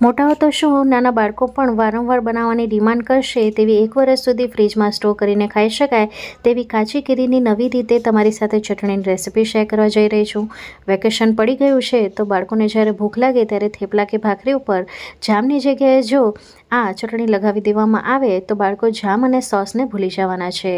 મોટાઓ તો શું, નાના બાળકો પણ વારંવાર બનાવવાની ડિમાન્ડ કરશે તેવી એક વર્ષ સુધી ફ્રીજમાં સ્ટોર કરીને ખાઈ શકાય તેવી કાચી કેરીની નવી રીતે તમારી સાથે ચટણીની રેસિપી શેર કરવા જઈ રહી છું. વેકેશન પડી ગયું છે તો બાળકોને જ્યારે ભૂખ લાગે ત્યારે થેપલા કે ભાખરી ઉપર જામની જગ્યાએ જો આ ચટણી લગાવી દેવામાં આવે તો બાળકો જામ અને સોસને ભૂલી જવાના છે.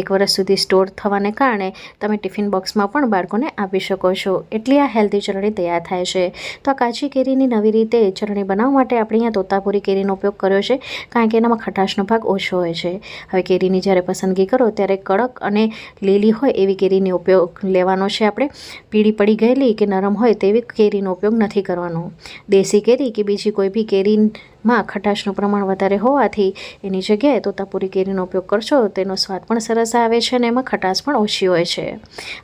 એક વર્ષ સુધી સ્ટોર થવાને કારણે તમે ટિફિન બોક્સમાં પણ બાળકોને આપી શકો છો. એટલી આ હેલ્ધી ચટણી તૈયાર થાય છે. તો આ કાચી કેરીની નવી રીતે ચટણી બનાવવા માટે આપણે અહીંયા તોતાપુરી કેરીનો ઉપયોગ કર્યો છે, કારણ કે એનામાં ખટાશનો ભાગ ઓછો હોય છે. હવે કેરીની જ્યારે પસંદગી કરો, ત્યારે કડક અને લીલી હોય એવી કેરીનો ઉપયોગ લેવાનો છે આપણે. પીળી પડી ગયેલી કે નરમ હોય તેવી કેરીનો ઉપયોગ નથી કરવાનો. દેશી કેરી કે બીજી કોઈ બી કેરીમાં ખટાશનું પ્રમાણ વધારે હોવાથી એની જગ્યાએ તોતાપુરી કેરીનો ઉપયોગ કરશો, તેનો સ્વાદ પણ સરસ આવે છે અને એમાં ખટાશ પણ ઓછી હોય છે.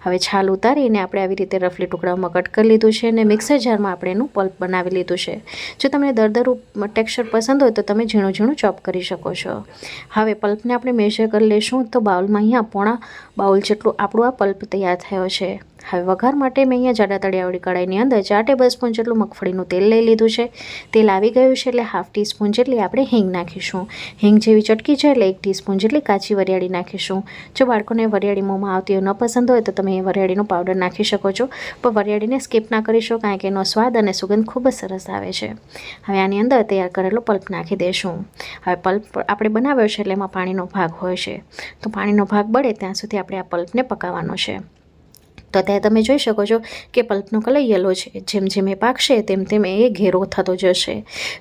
હવે છાલ ઉતારીને આપણે આવી રીતે રફલી ટુકડાઓમાં કટ કરી લીધું છે અને મિક્સર જારમાં આપણે એનું પલ્પ બનાવી લીધું છે. જો તમને દરદરું ટેક્સચર પસંદ હોય તો તમે ઝીણું ઝીણું ચોપ કરી શકો છો. હવે પલ્પને આપણે મેજર કરી લઈશું તો બાઉલમાં અહીંયા પોણા બાઉલ જેટલું આપણું આ પલ્પ તૈયાર થયો છે. હવે વઘાર માટે મેં અહીંયા જાડા તળિયાવાળી કઢાઈની અંદર ચાર ટેબલ સ્પૂન જેટલું મગફળીનું તેલ લઈ લીધું છે. તેલ આવી ગયું છે એટલે હાફ ટીસ્પૂન જેટલી આપણે હિંગ નાખીશું. હિંગ જેવી ચટકી છે એટલે એક ટીસ્પૂન જેટલી કાચી વરિયાળી નાખીશું. જો બાળકોને વરિયાળી મોંમાં આવતી હોય ન પસંદ હોય, તો તમે એ વરિયાળીનો પાવડર નાખી શકો છો. પણ વરિયાળીને સ્કીપ ના કરીશો કારણ કે એનો સ્વાદ અને સુગંધ ખૂબ જ સરસ આવે છે. હવે આની અંદર તૈયાર કરેલો પલ્પ નાખી દઈશું હવે પલ્પ આપણે બનાવ્યો છે એટલે એમાં પાણીનો ભાગ હોય છે. તો પાણીનો ભાગ બળે ત્યાં સુધી આપણે આ પલ્પને પકાવવાનો છે. તો ત્યાં તમે જોઈ શકો છો કે પલ્પનો કલર યલો છે. જેમ જેમ એ પાકશે, તેમ તેમ એ ઘેરો થતો જશે.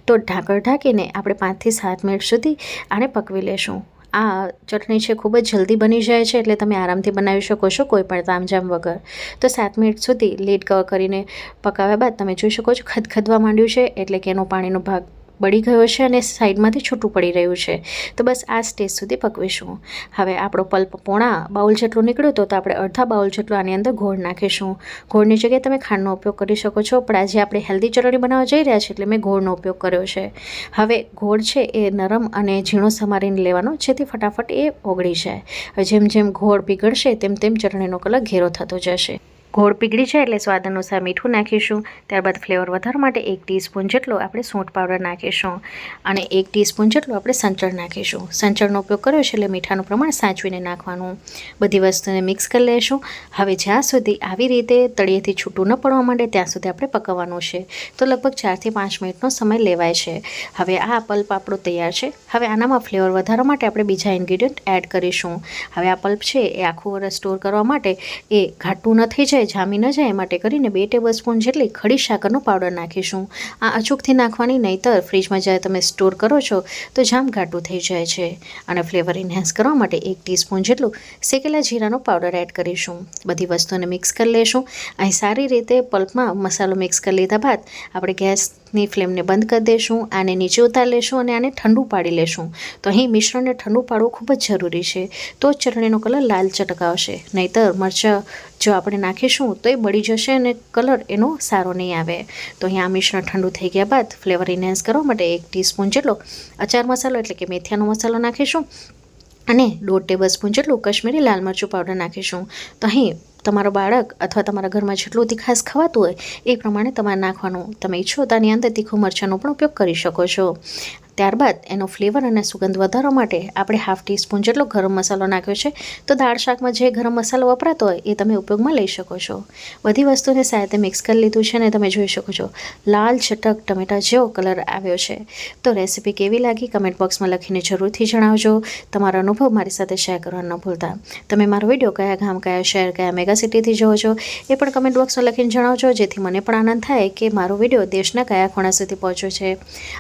તો ઢાંકણ ઢાંકીને આપણે પાંચથી સાત મિનિટ સુધી આને પકવી લેશું. આ ચટણી છે ખૂબ જ જલ્દી બની જાય છે, એટલે તમે આરામથી બનાવી શકો છો કોઈ પણ તામઝામ વગર. તો સાત મિનિટ સુધી લીડ કવર કરીને પકાવ્યા બાદ તમે જોઈ શકો છો ખદખદવા માંડ્યું છે, એટલે કે એનો પાણીનો ભાગ બળી ગયો છે અને સાઈડમાંથી છૂટું પડી રહ્યું છે. તો બસ આ સ્ટેજ સુધી પકવીશું. હવે આપણો પલ્પ પોણા બાઉલ જેટલું નીકળ્યું તો આપણે અડધા બાઉલ જેટલું આની અંદર ગોળ નાખીશું. ગોળની જગ્યાએ તમે ખાંડનો ઉપયોગ કરી શકો છો, પણ આજે આપણે હેલ્ધી ચટણી બનાવવા જઈ રહ્યા છીએ એટલે મેં ગોળનો ઉપયોગ કર્યો છે. હવે ગોળ છે એ નરમ અને ઝીણો સમારીને લેવાનો, જેથી ફટાફટ એ ઓગળી જાય. જેમ જેમ ગોળ પીગળશે તેમ તેમ ચટણીનો કલર ઘેરો થતો જશે. ગોળ પીગળી જાય એટલે સ્વાદ અનુસાર મીઠું નાખીશું. ત્યારબાદ ફ્લેવર વધારવા માટે એક ટીસ્પૂન જેટલો આપણે સૂંઠ પાવડર નાખીશું અને એક ટીસ્પૂન જેટલું આપણે સંચળ નાખીશું. સંચળનો ઉપયોગ કર્યો છે એટલે મીઠાનું પ્રમાણ સાચવીને નાખવાનું. બધી વસ્તુને મિક્સ કરી લઈશું હવે જ્યાં સુધી આવી રીતે તળિયેથી છૂટું ન પડવા માંડે ત્યાં સુધી આપણે પકવવાનું છે. તો લગભગ ચારથી પાંચ મિનિટનો સમય લેવાય છે. હવે આ પલ્પ આપણો તૈયાર છે. હવે આનામાં ફ્લેવર વધારવા માટે આપણે બીજા ઇન્ગ્રીડિયન્ટ એડ કરીશું. હવે આ પલ્પ છે એ આખું સ્ટોર કરવા માટે એ ઘાટું ન થઈ જાય જામી ન જાય એ માટે કરીને બે ટેબલ સ્પૂન જેટલી ખડી સાકરનો પાવડર નાખીશું. આ અચૂકથી નાખવાની નહીંતર ફ્રીજમાં જ્યારે તમે સ્ટોર કરો છો, તો જામ ઘાટું થઈ જાય છે. અને ફ્લેવર ઇન્હેન્સ કરવા માટે એક ટીસ્પૂન જેટલું શેકેલા જીરાનો પાવડર એડ કરીશું. બધી વસ્તુને મિક્સ કરી લઈશું અહીં સારી રીતે પલ્પમાં મસાલો મિક્સ કરી લીધા બાદ આપણે ગેસની ફ્લેમને બંધ કરી દઈશું આને નીચે ઉતારી લેશું અને આને ઠંડુ પાડી લેશું. તો અહીં મિશ્રણને ઠંડુ પાડવું ખૂબ જ જરૂરી છે. તો જ ચટણીનો કલર લાલ ચટકાવશે. નહીતર મરચાં જો આપણે નાખીશું, તો એ બળી જશે અને કલર એનો સારો નહીં આવે. તો અહીંયા મિશ્રણ ઠંડુ થઈ ગયા બાદ ફ્લેવર ઇન્હેન્સ કરવા માટે એક ટીસ્પૂન જેટલો અચાર મસાલો એટલે કે મેથિયાનો મસાલો નાખીશું અને દોઢ ટેબલ સ્પૂન જેટલું કશ્મીરી લાલ મરચું પાવડર નાખીશું. તો અહીં તમારો બાળક અથવા તમારા ઘરમાં જેટલું તીખાસ ખવાતું હોય, એ પ્રમાણે તમારે નાખવાનું. તમે ઈચ્છો તો આની અંદર તીખું મરચાંનો પણ ઉપયોગ કરી શકો છો. ત્યારબાદ એનો ફ્લેવર અને સુગંધ વધારવા માટે આપણે હાફ ટીસ્પૂન જેટલો ગરમ મસાલો નાખ્યો છે, તો દાળ શાકમાં જે ગરમ મસાલો વપરાતો હોય, એ તમે ઉપયોગમાં લઈ શકો છો. બધી વસ્તુને સાથે મિક્સ કરી લીધું છે અને તમે જોઈ શકો છો, લાલ ચટક ટમેટા જેવો કલર આવ્યો છે. તો રેસીપી કેવી લાગી કમેન્ટ બોક્સમાં લખીને જરૂરથી જણાવજો. તમારો અનુભવ મારી સાથે શેર કરવાનું ન ભૂલતા. તમે મારો વીડિયો કયા ગામ, કયા શહેર, કયા મેગા સિટીથી જોવો છો, એ પણ કમેન્ટ બોક્સમાં લખીને જણાવજો, જેથી મને પણ આનંદ થાય કે મારો વીડિયો દેશના કયા ખૂણા સુધી પહોંચ્યો છે.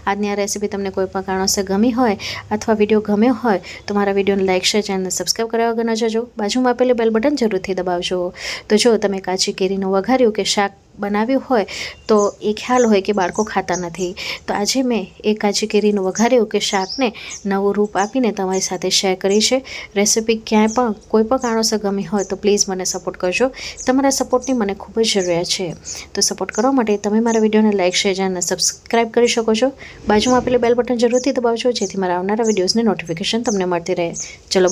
આજની આ રેસીપી તમને કોઈ પણ કારણોસર ગમી હોય અથવા વીડિયો ગમ્યો હોય, તો મારા વિડીયોને લાઇક શેર ચેનલને સબસ્ક્રાઈબ કર્યા વગર ન જજો. બાજુમાં આપેલી બેલ બટન જરૂરથી દબાવજો. તો જો તમે કાચી કેરીનું વઘાર્યું કે શાક બનાવ્યું હોય તો એ ખ્યાલ હોય કે બાળકો ખાતા નથી. તો આજે મેં એ કાચી કેરીનું વઘાર્યું કે શાકને નવું રૂપ આપીને તમારી સાથે શેર કરી છે. રેસિપી ક્યાંય પણ કોઈ પણ કારણોસર ગમી હોય તો પ્લીઝ મને સપોર્ટ કરજો. તમારા સપોર્ટની મને ખૂબ જ જરૂરિયાત છે. તો સપોર્ટ કરવા માટે તમે મારા વિડીયોને લાઇક શેર અને સબસ્ક્રાઈબ કરી શકો છો. બાજુમાં આપેલું બેલ બટન જરૂરથી દબાવજો જેથી મારા આવનારા વિડીયોઝની નોટિફિકેશન તમને મળતી રહે. ચલો